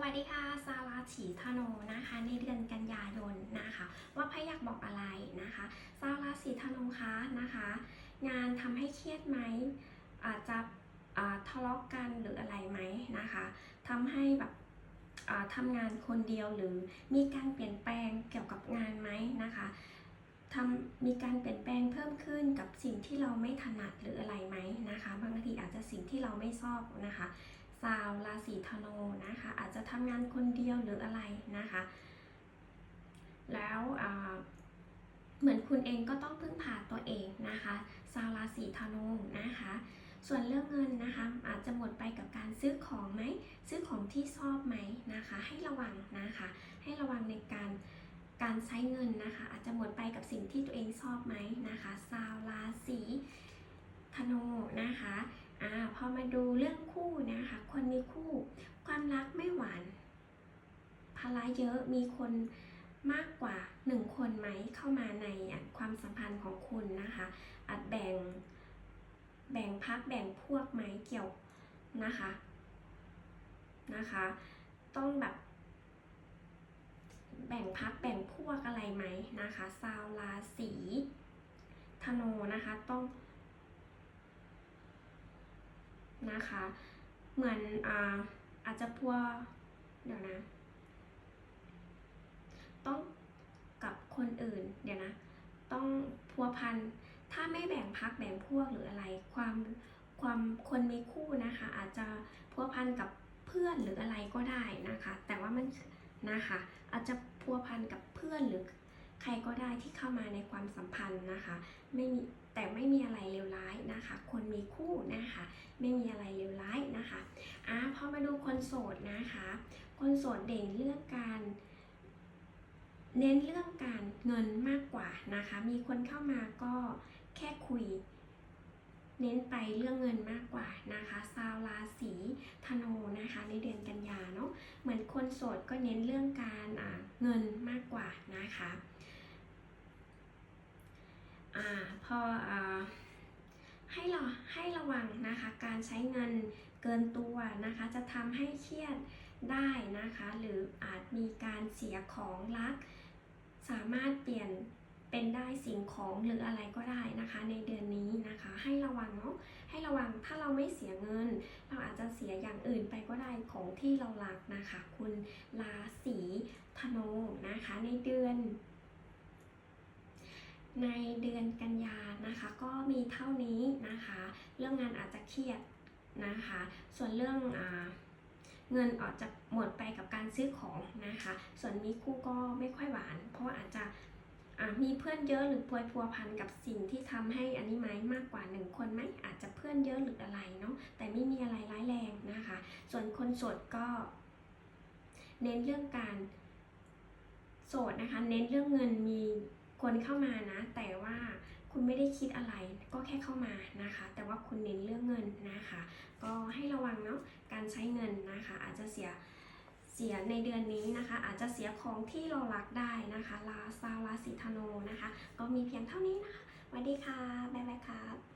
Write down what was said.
วัสดีค่ะซาราฉีธโนนะคะในเดือนกันยายนนะคะ ว่าพระอยากบอกอะไรนะคะซาราสีธโนคะนะคะ งานทำให้เครียดไหมอาจจะทะเลาะกันหรืออะไรไหมนะคะทำให้แบบอ่าทำงานคนเดียวหรือมีการเปลี่ยนแปลงเกี่ยวกับงานไหมนะคะทำมีการเปลี่ยนแปลงเพิ่มขึ้นกับสิ่งที่เราไม่ถนัดหรืออะไรไหมนะคะ บางทีอาจจะสิ่งที่เราไม่ชอบนะคะ ชาวราศีธนูนะคะ อาจจะทำงานคนเดียวหรืออะไรนะคะ แล้วเหมือนคุณเองก็ต้องพึ่งพาตัวเองนะคะชาวราศีธนูนะคะ ส่วนเรื่องเงินนะคะอาจจะหมดไปกับการซื้อของไหมซื้อของที่ชอบไหมนะคะ ให้ระวังนะคะ ให้ระวังในการการใช้เงินนะคะ อาจจะหมดไปกับสิ่งที่ตัวเองชอบไหมนะคะชาวราศีธนูนะคะ อ่าพอมาดูเรื่องคู่นะคะ คนมีคู่ ความรักไม่หวานภาระเยอะมีคนมากกว่าหนึ่งคนไหมเข้ามาในความสัมพันธ์ของคุณนะคะ อาจแบ่งแบ่งพักแบ่งพวกไหมเกี่ยวนะคะนะคะ ต้องแบบแบ่งพักแบ่งพวกอะไรไหมนะคะชาวราศีธนูนะคะต้อง นะคะ เหมือนอาอาจจะพัวเดี๋ยวนะ ต้องกับคนอื่นเดี๋ยวนะ ต้องพัวพันถ้าไม่แบ่งพักแบ่งพวกหรืออะไร ความความคนมีคู่นะคะ อาจจะพัวพันกับเพื่อนหรืออะไรก็ได้นะคะ แต่ว่ามันนะคะ อาจจะพัวพันกับเพื่อนหรือ ใครก็ได้ที่เข้ามาในความสัมพันธ์นะคะ ไม่มีแต่ไม่มีอะไรเลวร้ายนะคะ คนมีคู่นะคะ ไม่มีอะไรเลวร้ายนะคะอะพอมาดูคนโสดนะคะ คนโสดเด่นเรื่องการเน้นเรื่องการเงินมากกว่านะคะ มีคนเข้ามาก็แค่คุย เน้นไปเรื่องเงินมากกว่านะคะชาวราศีธนูนะคะ ในเดือนกันยาเนาะ เหมือนคนโสดก็เน้นเรื่องการอ่าเงินมากกว่านะคะ พออ่าให้เราให้ระวังนะคะ การใช้เงินเกินตัวนะคะ จะทำให้เครียดได้นะคะ หรืออาจมีการเสียของรัก สามารถเปลี่ยนเป็นได้สิ่งของหรืออะไรก็ได้นะคะ ในเดือนนี้นะคะ ให้ระวังเนาะให้ระวังถ้าเราไม่เสียเงิน เราอาจจะเสียอย่างอื่นไปก็ได้ของที่เรารักนะคะ คุณราศีธนูนะคะ ในเดือน ในเดือนกันยานะคะก็มีเท่านี้นะคะ เรื่องงานอาจจะเครียดนะคะ ส่วนเรื่องอเงินอาจจะหมดไปกับการซื้อของนะคะ ส่วนมีคู่ก็ไม่ค่อยหวาน เพราะอาจจะมีเพื่อนเยอะหรือพัวพัวพันกับสิ่งที่ทำให้อันนี้ไหมมากกว่าหนึ่งคนไหมอาจจะเพื่อนเยอะหรืออะไรเนาะแต่ไม่มีอะไรร้ายแรงนะคะ ส่วนคนโสดก็ เน้นเรื่องการโสดนะคะ เน้นเรื่องเงินมี คนเข้ามานะ แต่ว่าคุณไม่ได้คิดอะไรก็แค่เข้ามานะคะ แต่ว่าคุณเน้นเรื่องเงินนะคะ ก็ให้ระวังเนาะการใช้เงินนะคะ อาจจะเสียเสียในเดือนนี้นะคะ อาจจะเสียของที่เรารักได้นะคะลาซาวราศิธนูนะคะ ก็มีเพียงเท่านี้นะคะสวัสดีค่ะ บ๊ายบายครับ